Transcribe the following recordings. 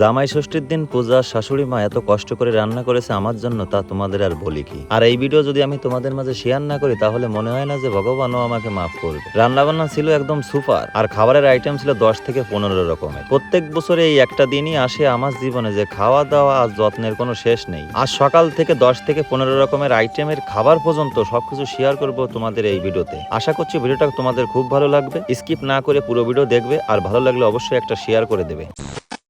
জামাই ষষ্ঠীর দিন পূজা, শাশুড়ি মা এত কষ্ট করে রান্না করেছে আমার জন্য, তা তোমাদের আর বলি কি। আর এই ভিডিও যদি আমি তোমাদের মাঝে শেয়ার না করি, তাহলে মনে হয় না যে ভগবানও আমাকে মাফ করবে। রান্না বান্না ছিল একদম সুপার, আর খাবারের আইটেম ছিল দশ থেকে পনেরো রকমের। প্রত্যেক বছরে এই একটা দিনই আসে আমার জীবনে যে খাওয়া দাওয়া আর যত্নের কোনো শেষ নেই। আর সকাল থেকে দশ থেকে পনেরো রকমের আইটেমের খাবার পর্যন্ত সবকিছু শেয়ার করব তোমাদের এই ভিডিওতে। আশা করছি ভিডিওটা তোমাদের খুব ভালো লাগবে। স্কিপ না করে পুরো ভিডিও দেখবে, আর ভালো লাগলে অবশ্যই একটা শেয়ার করে দেবে।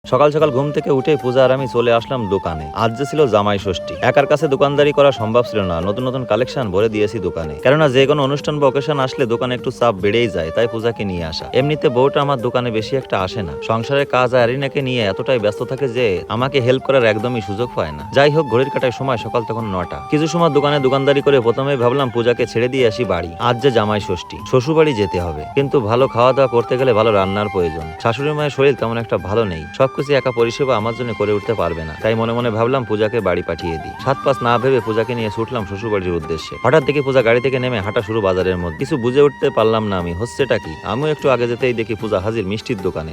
সকাল সকাল ঘুম থেকে উঠে পূজা আর আমি চলে আসলাম দোকানে। আজ যে ছিল জামাই ষষ্ঠী। একার কাছে দোকানদারি করা সম্ভব ছিল না, নতুন নতুন কালেকশন ভরে দিয়েছি দোকানে। কেননা যে কোনো অনুষ্ঠান বা অকেশন আসলে দোকানে একটু চাপ বেড়েই যায়, তাই পূজাকে নিয়ে আসা। এমনিতে বউটা আমার দোকানে বেশি একটা আসে না। সংসারের কাজ আর আরিনাকে নিয়ে এতটাই ব্যস্ত থাকে যে আমাকে হেল্প করার একদমই সুযোগ পায় না। যাই হোক, ঘড়ির কাটায় সময় সকাল তখন নটা। কিছু সময় দোকানে দোকানদারি করে প্রথমে ভাবলাম পূজাকে ছেড়ে দিয়ে আসি বাড়ি। আজ যে জামাই ষষ্ঠী শ্বশুর বাড়ি যেতে হবে। কিন্তু ভালো খাওয়া দাওয়া করতে গেলে ভালো রান্নার প্রয়োজন। শাশুড়ি মায়ের শরীর তেমন একটা ভালো নেই। সবকিছু একা পরিষেবা আমার জন্য করে উঠতে পারবে না। তাই মনে মনে ভাবলাম পূজাকে বাড়ি পাঠিয়ে দিই। সাত পাঁচ না ভেবে পূজাকে নিয়ে ছুটলাম শ্বশুরবাড়ির উদ্দেশ্যে। হঠাৎ দেখি পূজা গাড়ি থেকে নেমে হাঁটা শুরু বাজারের মধ্যে। কিছু বুঝে উঠতে পারলাম না আমি, হচ্ছেটা কি? আমিও একটু আগে যেতেই দেখি পূজা হাজির মিষ্টির দোকানে।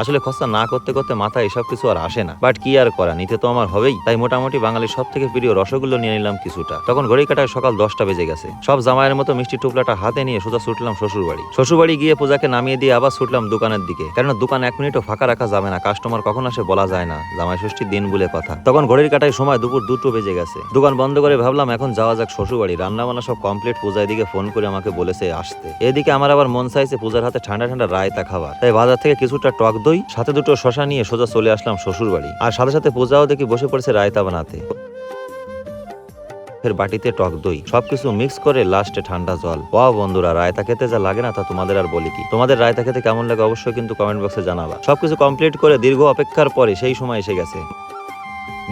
আসলে খরচা না করতে করতে মাথায় এসব কিছু আর আসে না। বাট কি আর করা নিতে তো আমার হবেই। তাই মোটামুটি বাঙালির সব থেকে প্রিয় রসগোল্লা নিয়ে নিলাম কিছুটা। তখন ঘড়ি কাটায় সকাল দশটা বেজে গেছে। সব জামাইয়ের মতো মিষ্টি টুকলাটা হাতে নিয়ে সোজা ছুটলাম শ্বশুর বাড়ি শ্বশুর বাড়ি গিয়ে পূজাকে নামিয়ে দিয়ে আবার ছুটলাম দোকানের দিকে। কেননা দোকান এক মিনিটও ফাঁকা রাখা যাবে না। কাস্টমার কখন আসে বলা যায় না। জামাই ষষ্ঠীর দিন বলে কথা। তখন ঘড়ির কাটায় সময় দুপুর দুটো বেজে গেছে। দোকান বন্ধ করে ভাবলাম এখন যাওয়া যাক শ্বশুর বাড়ি রান্না বান্না সব কমপ্লিট পূজার দিকে ফোন করে আমাকে বলেছে আসতে। এদিকে আমার আবার মন চাইছে পূজার হাতে ঠান্ডা ঠান্ডা রায়তা খাবার। তাই বাজার থেকে কিছুটা টক দই সাথে দুটো শশা নিয়ে সোজা চলে আসলাম শ্বশুর বাড়ি আর সাথে সাথে পূজাও দেখি বসে পড়েছে রায়তা বানাতে। ফের বাটিতে টক দই। সবকিছু মিক্স করে লাস্টে ঠান্ডা জল। ওয়া বন্ধুরা, রায়তা খেতে যা লাগে না তা তোমাদের আর বলি কি। তোমাদের রায়তা খেতে কেমন লাগে অবশ্যই কিন্তু কমেন্ট বক্সে জানাবা। সবকিছু কমপ্লিট করে দীর্ঘ অপেক্ষার পরে সেই সময় এসে গেছে।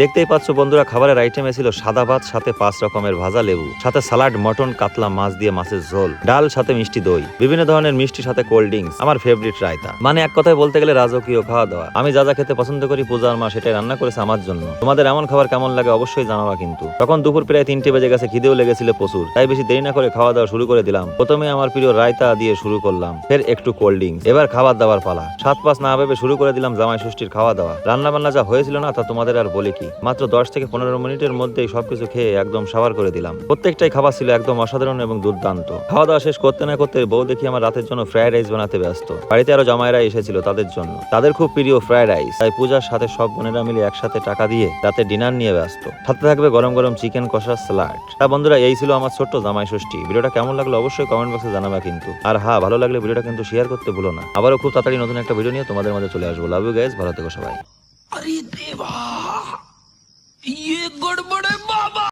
দেখতেই পাচ্ছ বন্ধুরা, খাবারের আইটেমে ছিল সাদা ভাত, সাথে পাঁচ রকমের ভাজা লেবু, সাথে সালাড, মটন, কাতলা মাছ দিয়ে মাছের ঝোল, ডাল, সাথে মিষ্টি দই, বিভিন্ন ধরনের মিষ্টি, সাথে কোল্ড ড্রিঙ্কস আমার ফেভারিট রায়তা। মানে এক কথায় বলতে গেলে রাজকীয় খাওয়া দাওয়া আমি যা যা খেতে পছন্দ করি পূজার মা সেটাই রান্না করেছে আমার জন্য। তোমাদের এমন খাবার কেমন লাগে অবশ্যই জানাবা কিন্তু। তখন দুপুর প্রায় তিনটে বেজে গেছে, খিদেও লেগেছিল প্রচুর। তাই বেশি দেরি না করে খাওয়া দাওয়া শুরু করে দিলাম। প্রথমে আমার প্রিয় রায়তা দিয়ে শুরু করলাম, ফের একটু কোল্ড ড্রিঙ্কস এবার খাবার দাবার পালা। সাত পাঁচ না ভেবে শুরু করে দিলাম জামাই ষষ্ঠীর খাওয়া দাওয়া রান্না বান্না যা হয়েছিল না, তা তোমাদের আর বলে কি? মাত্র দশ থেকে পনেরো মিনিটের মধ্যেই সবকিছু খেয়ে একদম সাবার করে দিলাম। প্রত্যেকটাই খাবার ছিল একদম অসাধারণ এবং দুর্দান্ত। খাওয়া দাওয়া শেষ করতে না করতে বউ দেখি আমার রাতের জন্য ফ্রাইড রাইস বানাতে ব্যস্ত। বাড়িতে আরও জামাইরা এসেছিল তাদের জন্য। তাদের খুব প্রিয় ফ্রাইড রাইস। তাই পূজার সাথে সব বোনেরা মিলে একসাথে টাকা দিয়ে রাতে ডিনার নিয়ে ব্যস্ত। সাথে থাকবে গরম গরম চিকেন কষা স্যালাড তা বন্ধুরা, এই ছিল আমার ছোট্ট জামাই ষষ্ঠী। ভিডিওটা কেমন লাগল অবশ্যই কমেন্ট বক্সে জানাবা কিন্তু। আর হ্যাঁ ভালো লাগলে ভিডিওটা কিন্তু শেয়ার করতে ভুলো না। আবারও খুব তাড়াতাড়ি নতুন একটা ভিডিও নিয়ে তোমাদের মধ্যে চলে আসব। লাভ ইউ গাইজ ভালো থেকো সবাই। আরে দেবা! ये गड़बड़े बाबा